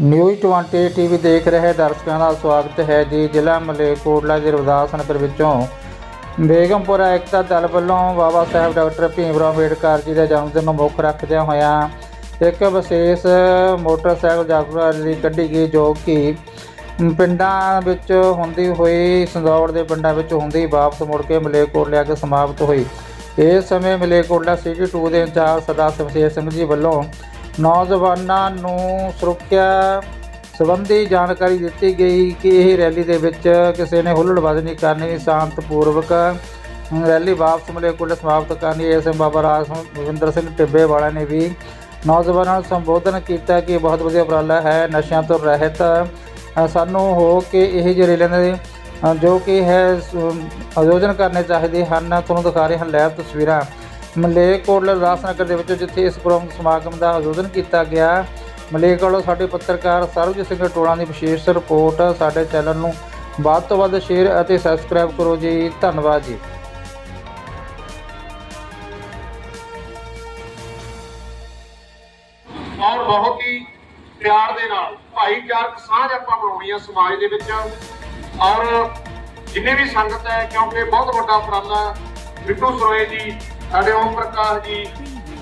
News 20 TV ਦੇਖ ਰਹੇ ਦਰਸ਼ਕਾਂ ਦਾ ਸਵਾਗਤ ਹੈ ਜੀ ਜ਼ਿਲ੍ਹਾ ਮਲੇਰਕੋਟਲਾ ਦੇ ਰਵਦਾਸ ਨਗਰ ਵਿੱਚੋਂ। ਬੇਗਮਪੁਰਾ ਏਕਤਾ ਦਲ ਵੱਲੋਂ ਬਾਬਾ ਸਾਹਿਬ ਡਾਕਟਰ ਭੀਮ ਰਾਓ ਅੰਬੇਡਕਰ ਜੀ ਦੇ ਜਨਮ ਦਿਨ ਨੂੰ ਮੁੱਖ ਰੱਖਦਿਆਂ ਹੋਇਆਂ ਇੱਕ ਵਿਸ਼ੇਸ਼ ਮੋਟਰਸਾਈਕਲ ਜਾਗਰੂਕਤਾ ਰੈਲੀ ਕੱਢੀ ਗਈ ਜੋ ਕਿ ਪਿੰਡਾਂ ਵਿੱਚ ਹੁੰਦੀ ਹੋਈ, ਸੰਦੌੜ ਦੇ ਪਿੰਡਾਂ ਵਿੱਚ ਹੁੰਦੀ ਵਾਪਸ ਮੁੜ ਕੇ ਮਲੇਰਕੋਟਲਾ ਕੇ ਸਮਾਪਤ ਹੋਈ। ਇਸ ਸਮੇਂ ਮਲੇਰਕੋਟਲਾ ਸਿਟੀ 2 ਦੇ ਇੰਚਾਰਜ ਸਰਦਾਰ ਸ਼ਮਸ਼ੇਰ ਸਿੰਘ ਜੀ ਵੱਲੋਂ ਨੌਜਵਾਨਾਂ ਨੂੰ ਸੁਰੱਖਿਆ ਸੰਬੰਧੀ ਜਾਣਕਾਰੀ ਦਿੱਤੀ ਗਈ ਕਿ ਇਹ ਰੈਲੀ ਦੇ ਵਿੱਚ ਕਿਸੇ ਨੇ ਹੁੱਲੜਬਾਜ਼ੀ ਨਹੀਂ ਕਰਨੀ ਸ਼ਾਂਤਪੂਰਵਕ ਰੈਲੀ ਵਾਪਸ ਮਿਲੇ ਕੁੱਲ ਸਮਾਪਤ ਕਰਨੀ। ਐਸ ਐਮ ਬਾਬਾ ਰਾਜ ਰਵਿੰਦਰ ਸਿੰਘ ਟਿੱਬੇ ਵਾਲਾ ਨੇ ਵੀ ਨੌਜਵਾਨਾਂ ਨੂੰ ਸੰਬੋਧਨ ਕੀਤਾ ਕਿ ਬਹੁਤ ਵਧੀਆ ਉਪਰਾਲਾ ਹੈ, ਨਸ਼ਿਆਂ ਤੋਂ ਰਹਿਤ। ਸਾਨੂੰ ਹੋ ਕੇ ਇਹ ਜਿਹੇ ਰੈਲੀਆਂ ਦੇ ਜੋ ਕਿ ਹੈ ਆਯੋਜਨ ਕਰਨੇ ਚਾਹੀਦੇ ਹਨ। ਤੁਹਾਨੂੰ ਦਿਖਾ ਰਹੇ ਹਨ ਲੈਬ ਤਸਵੀਰਾਂ। ਮਲੇਰਕੋਟਲਾ ਰਾਸਨਗਰ ਦੇ ਵਿੱਚ ਜਿੱਥੇ ਇਸ ਪ੍ਰੋਗਰਾਮ ਸਮਾਗਮ ਦਾ ਆਯੋਜਨ ਕੀਤਾ ਗਿਆ, ਮਲੇਰਕੋਟਲਾ ਸਾਡੇ ਪੱਤਰਕਾਰ ਸਰਬਜੀਤ ਸਿੰਘ ਟੋਲਾਂ ਦੀ ਵਿਸ਼ੇਸ਼ ਰਿਪੋਰਟ ਸਾਡੇ ਚੈਨਲ ਨੂੰ ਵੱਧ ਤੋਂ ਵੱਧ ਸ਼ੇਅਰ ਅਤੇ ਸਬਸਕ੍ਰਾਈਬ ਕਰੋ ਜੀ। ਧੰਨਵਾਦ ਜੀ। ਔਰ ਬਹੁਤ ਹੀ ਪਿਆਰ ਦੇ ਨਾਲ, ਭਾਈਚਾਰਕ ਸਾਂਝ ਆਪਾਂ ਬਣਾਉਣੀ ਆ ਸਮਾਜ ਦੇ ਵਿੱਚ। ਔਰ ਜਿੰਨੇ ਵੀ ਸੰਗਤ ਹੈ, ਕਿਉਂਕਿ ਬਹੁਤ ਵੱਡਾ ਉਪਰਾਲਾ ਬਿੱਟੂ ਸਰੋਏ ਜੀ, ਸਾਡੇ ਓਮ ਪ੍ਰਕਾਸ਼ ਜੀ,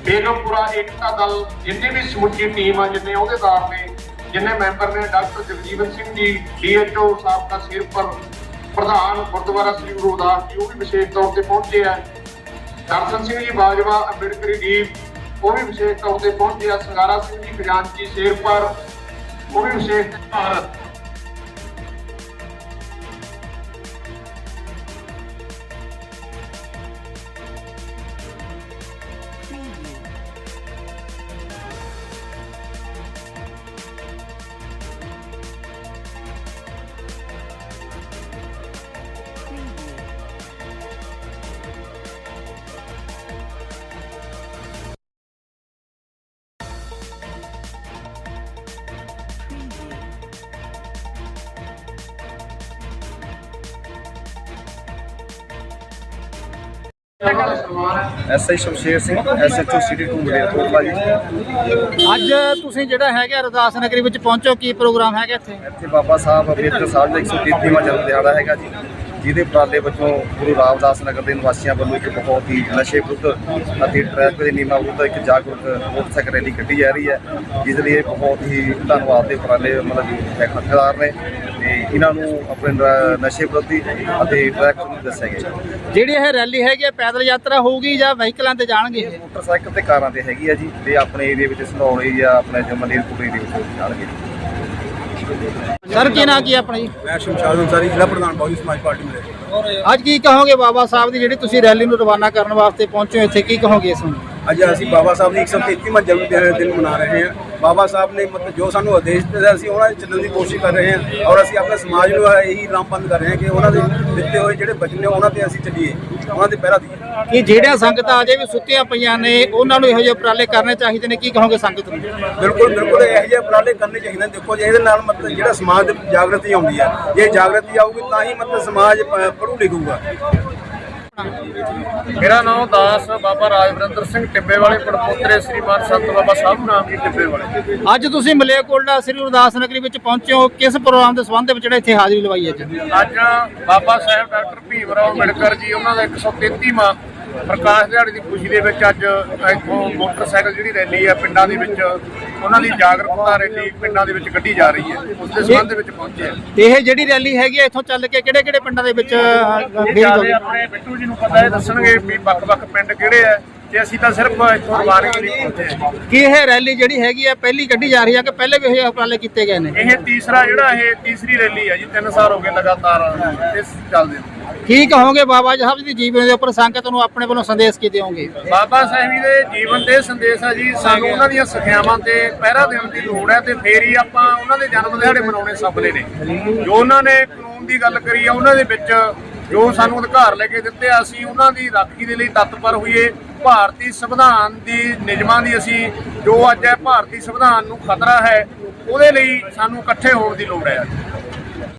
ਬੇਗਮਪੁਰਾ ਏਕਤਾ ਦਲ, ਜਿੰਨੀ ਵੀ ਸਮੁੱਚੀ ਟੀਮ ਆ, ਜਿੰਨੇ ਅਹੁਦੇਦਾਰ ਨੇ, ਜਿੰਨੇ ਮੈਂਬਰ ਨੇ, ਡਾਕਟਰ ਜਗਜੀਵਨ ਸਿੰਘ ਜੀ ਡੀਐਚਓ ਸਾਬਕਾ ਸਿਰਪਰ ਪ੍ਰਧਾਨ ਗੁਰਦੁਆਰਾ ਸ੍ਰੀ ਗੁਰੂ ਰਵਿਦਾਸ ਜੀ, ਉਹ ਵੀ ਵਿਸ਼ੇਸ਼ ਤੌਰ ਤੇ ਪਹੁੰਚੇ ਆ। ਦਰਸ਼ਨ ਸਿੰਘ ਜੀ, ਬਾਜਵਾ, ਅੰਬੇਡਕਰੀ ਦੀਪ, ਉਹ ਵੀ ਵਿਸ਼ੇਸ਼ ਤੌਰ ਤੇ ਪਹੁੰਚੇ ਆ। ਸੰਗਾਰਾ ਸਿੰਘ ਜੀ, ਖਜ਼ਾਨਚੀ ਸ਼ੇਰਪੁਰ ਉਹ ਵੀ ਵਿਸ਼ੇਸ਼ Bharat SI Shamsher Singh SHO city 2 Malerkotla ji ਅੱਜ ਤੁਸੀਂ ਜਿਹੜਾ ਹੈਗਾ ਅਰਦਾਸ ਨਗਰੀ ਵਿੱਚ ਪਹੁੰਚੋ ਕੀ ਪ੍ਰੋਗਰਾਮ ਹੈਗਾ ਇੱਥੇ? ਇੱਥੇ ਬਾਬਾ ਸਾਹਿਬ ਅੰਬੇਦਕਰ ਸਾਹਿਬ ਦਾ 133ਵਾਂ ਜਨਮ ਦਿਹਾੜਾ ਹੈਗਾ ਜੀ। ਜਿਹਦੇ ਉਪਰਾਲੇ ਵਜੋਂ ਗੁਰੂ ਰਾਮਦਾਸ ਨਗਰ ਦੇ ਨਿਵਾਸੀਆਂ ਵੱਲੋਂ ਇੱਕ ਬਹੁਤ ਹੀ ਨਸ਼ੇ ਵਿਰੁੱਧ ਅਤੇ ਟ੍ਰੈਫਿਕ ਦੇ ਨਿਯਮਾਂ ਵਿਰੁੱਧ ਇੱਕ ਜਾਗਰੂਕ ਮੋਟਰਸਾਈਕਲ ਰੈਲੀ ਕੱਢੀ ਜਾ ਰਹੀ ਹੈ। ਜਿਸ ਲਈ ਇਹ ਬਹੁਤ ਹੀ ਧੰਨਵਾਦ ਦੇ ਉਪਰਾਲੇ ਮਤਲਬ ਹੱਕਦਾਰ ਨੇ ਤੇ ਇਹਨਾਂ ਨੂੰ ਆਪਣੇ ਨਸ਼ੇ ਵਿਰੋਧੀ ਅਤੇ ਟ੍ਰੈਫਿਕ ਨੂੰ ਦੱਸਿਆ ਗਿਆ। ਜਿਹੜੀ ਇਹ ਰੈਲੀ ਹੈਗੀ ਹੈ ਪੈਦਲ ਯਾਤਰਾ ਹੋਊਗੀ ਜਾਂ ਵਹੀਕਲਾਂ ਤੇ ਜਾਣਗੇ ਮੋਟਰਸਾਈਕਲ ਤੇ ਕਾਰਾਂ ਤੇ ਹੈਗੀ ਆ ਜੀ ਤੇ ਆਪਣੇ ਏਰੀਆ ਵਿੱਚ ਸੰਧੌਲੀ ਜਾਂ ਆਪਣੇ ਜੋ ਮਲੇਰਕੋਟਲੇ ਦੇ ਵਿੱਚ ਜਾਣਗੇ। ਸਰ ਕੀ ਨਾਂ ਕੀ ਹੈ ਆਪਣਾ ਜੀ? ਮੈਂ ਸ਼ਮਸ਼ਾਦ ਅੰਸਾਰੀ ਜ਼ਿਲ੍ਹਾ ਪ੍ਰਧਾਨ ਬਹੁਜਨ ਸਮਾਜ ਪਾਰਟੀ ਮਲੇ ਅੱਜ ਕੀ ਕਹੋਗੇ ਬਾਬਾ ਸਾਹਿਬ ਦੀ ਜਿਹੜੀ ਤੁਸੀਂ ਰੈਲੀ ਨੂੰ ਰਵਾਨਾ ਕਰਨ ਵਾਸਤੇ ਪਹੁੰਚੇ ਹੋ ਇੱਥੇ? ਕੀ ਕਹੋਗੇ ਇਸ ਨੂੰ? ਅੱਜ ਅਸੀਂ ਬਾਬਾ ਸਾਹਿਬ ਦੀ 133ਵਾਂ ਜਨਮ ਦਿਨ ਮਨਾ ਰਹੇ ਹਾਂ। ਬਾਬਾ ਸਾਹਿਬ ਨੇ ਮਤਲਬ ਜੋ ਸਾਨੂੰ ਆਦੇਸ਼ ਦਿੱਤੇ ਅਸੀਂ ਉਹਨਾਂ ਦੇ ਚੱਲਣ ਦੀ ਕੋਸ਼ਿਸ਼ ਕਰ ਰਹੇ ਹਾਂ ਔਰ ਅਸੀਂ ਆਪਣੇ ਸਮਾਜ ਨੂੰ ਇਹੀ ਰਾਮਬੰਦ ਕਰ ਰਹੇ ਹਾਂ ਕਿ ਉਹਨਾਂ ਦੇ ਦਿੱਤੇ ਹੋਏ ਜਿਹੜੇ ਬਚਨ ਨੇ ਉਹਨਾਂ ਤੇ ਅਸੀਂ ਚੱਲੀਏ ਉਹਨਾਂ ਦੇ ਪਹਿਰਾ ਦਈਏ ਕਿ ਜਿਹੜੀਆਂ ਸੰਗਤਾਂ ਅਜੇ ਵੀ ਸੁੱਤੀਆਂ ਪਈਆਂ ਨੇ ਉਹਨਾਂ ਨੂੰ ਇਹੋ ਜਿਹੇ ਉਪਰਾਲੇ ਕਰਨੇ ਚਾਹੀਦੇ ਨੇ ਕੀ ਕਹੋਗੇ ਸੰਗਤ ਨੂੰ? ਬਿਲਕੁਲ ਬਿਲਕੁਲ ਇਹੋ ਜਿਹੇ ਉਪਰਾਲੇ ਕਰਨੇ ਚਾਹੀਦੇ ਨੇ। ਦੇਖੋ ਜੀ ਇਹਦੇ ਨਾਲ ਮਤਲਬ ਜਿਹੜਾ ਸਮਾਜ ਦੇ ਜਾਗਰਤੀ ਆਉਂਦੀ ਹੈ ਜੇ ਜਾਗਰਤੀ ਆਊਗੀ ਤਾਂ ਹੀ ਮਤਲਬ ਸਮਾਜ ਪ- ਪੜ੍ਹੂ ਲਿਖੂਗਾ। ਮੇਰਾ ਨਾਮ ਦਾਸ ਬਾਬਾ ਰਾਜਵਿੰਦਰ ਸਿੰਘ ਟਿੱਬੇ ਵਾਲੇ ਪੜਪੋਤਰੇ ਸ੍ਰੀਮਾਨ ਸੰਤ ਬਾਬਾ ਸਾਹਿਬ ਨਾਮ ਜੀ ਟਿੱਬੇ ਵਾਲੇ ਅੱਜ ਤੁਸੀਂ ਮਲੇਰਕੋਟਲਾ ਸ੍ਰੀ ਅਰਦਾਸ ਨਗਰੀ ਵਿੱਚ ਪਹੁੰਚੇ ਹੋ। ਕਿਸ ਪ੍ਰੋਗਰਾਮ ਦੇ ਸੰਬੰਧ ਵਿੱਚ ਜਿਹੜਾ ਇੱਥੇ ਹਾਜ਼ਰੀ ਲਵਾਈ ਹੈ ਅੱਜ? ਅੱਜ ਬਾਬਾ ਸਾਹਿਬ ਡਾਕਟਰ ਭੀਮ ਰਾਓ ਅੰਬੇਡਕਰ ਜੀ ਉਹਨਾਂ ਦਾ 133ਵਾਂ ਪ੍ਰਕਾਸ਼ ਦਿਹਾੜੇ ਦੀ ਖੁਸ਼ੀ ਦੇ ਵਿੱਚ ਅੱਜ ਇੱਥੋਂ ਮੋਟਰਸਾਈਕਲ ਜਿਹੜੀ ਰੈਲੀ ਹੈ ਪਿੰਡਾਂ ਦੇ ਵਿੱਚ ਉਹਨਾਂ ਦੀ ਜਾਗਰੂਕਤਾ ਰੈਲੀ ਪਿੰਡਾਂ ਦੇ ਵਿੱਚ ਕੱਢੀ ਜਾ ਰਹੀ ਹੈ ਉਸ ਦੇ ਸੰਬੰਧ ਵਿੱਚ ਪਹੁੰਚੇ ਹਾਂ ਇਹ ਜਿਹੜੀ ਰੈਲੀ ਹੈਗੀ ਹੈ ਇੱਥੋਂ ਚੱਲ ਕੇ ਕਿਹੜੇ ਕਿਹੜੇ ਪਿੰਡਾਂ ਦੇ ਵਿੱਚ? ਆਪਣੇ ਬਿੱਟੂ ਜੀ ਨੂੰ ਪਤਾ ਹੈ ਦੱਸਣਗੇ ਵੀ ਵੱਖ-ਵੱਖ ਪਿੰਡ ਕਿਹੜੇ ਆ ਤੇ ਅਸੀਂ ਤਾਂ ਸਿਰਫ ਇੱਥੋਂ ਲਈ ਪਹੁੰਚੇ ਹਾਂ। ਕੀ ਇਹ ਰੈਲੀ ਜਿਹੜੀ ਹੈਗੀ ਹੈ ਪਹਿਲੀ ਕੱਢੀ ਜਾ ਰਹੀ ਹੈ ਕਿ ਪਹਿਲੇ ਵੀ ਇਹ ਉਪਰਾਲੇ ਕੀਤੇ ਗਏ ਨੇ? ਇਹ ਤੀਸਰਾ ਜਿਹੜਾ ਇਹ ਤੀਸਰੀ ਰੈਲੀ ਹੈ ਜੀ 3 ਸਾਲ ਹੋ ਗਏ ਲਗਾਤਾਰ ਇਸ ਚੱਲਦੇ ਨੂੰ। ਕੀ ਕਹੋਗੇ ਬਾਬਾ ਸਾਹਿਬ ਦੀ ਜੀਵਨ ਦੇ ਉੱਪਰ? ਸੰਗਤ ਨੂੰ ਆਪਣੇ ਵੱਲੋਂ ਸੰਦੇਸ਼ ਕੀ ਦਿਓਗੇ? ਬਾਬਾ ਸਾਹਿਬ ਜੀ ਦੇ ਜੀਵਨ ਦੇ ਸੰਦੇਸ਼ ਆ ਜੀ ਸਾਨੂੰ ਉਹਨਾਂ ਦੀਆਂ ਸਿੱਖਿਆਵਾਂ ਤੇ ਪਹਿਰਾ ਦੇਣ ਦੀ ਲੋੜ ਹੈ ਤੇ ਫੇਰ ਹੀ ਆਪਾਂ ਉਹਨਾਂ ਦੇ ਜਨਮ ਦਿਹਾੜੇ ਮਨਾਉਣੇ ਸਫਲੇ ਨੇ। ਜੋ ਉਹਨਾਂ ਨੇ ਕਾਨੂੰਨ ਦੀ ਗੱਲ ਕਰੀ ਆ ਉਹਨਾਂ ਦੇ ਵਿੱਚ ਜੋ ਸਾਨੂੰ ਅਧਿਕਾਰ ਲੈ ਕੇ ਦਿੱਤੇ ਆ, ਅਸੀਂ ਉਹਨਾਂ ਦੀ ਰਾਖੀ ਦੇ ਲਈ ਤਤਪਰ ਹੋਈਏ। ਭਾਰਤੀ ਸੰਵਿਧਾਨ ਦੀ ਨਿਯਮਾਂ ਦੀ ਅਸੀਂ, ਜੋ ਅੱਜ ਹੈ, ਭਾਰਤੀ ਸੰਵਿਧਾਨ ਨੂੰ ਖਤਰਾ ਹੈ, ਉਹਦੇ ਲਈ ਸਾਨੂੰ ਇਕੱਠੇ ਹੋਣ ਦੀ ਲੋੜ ਹੈ।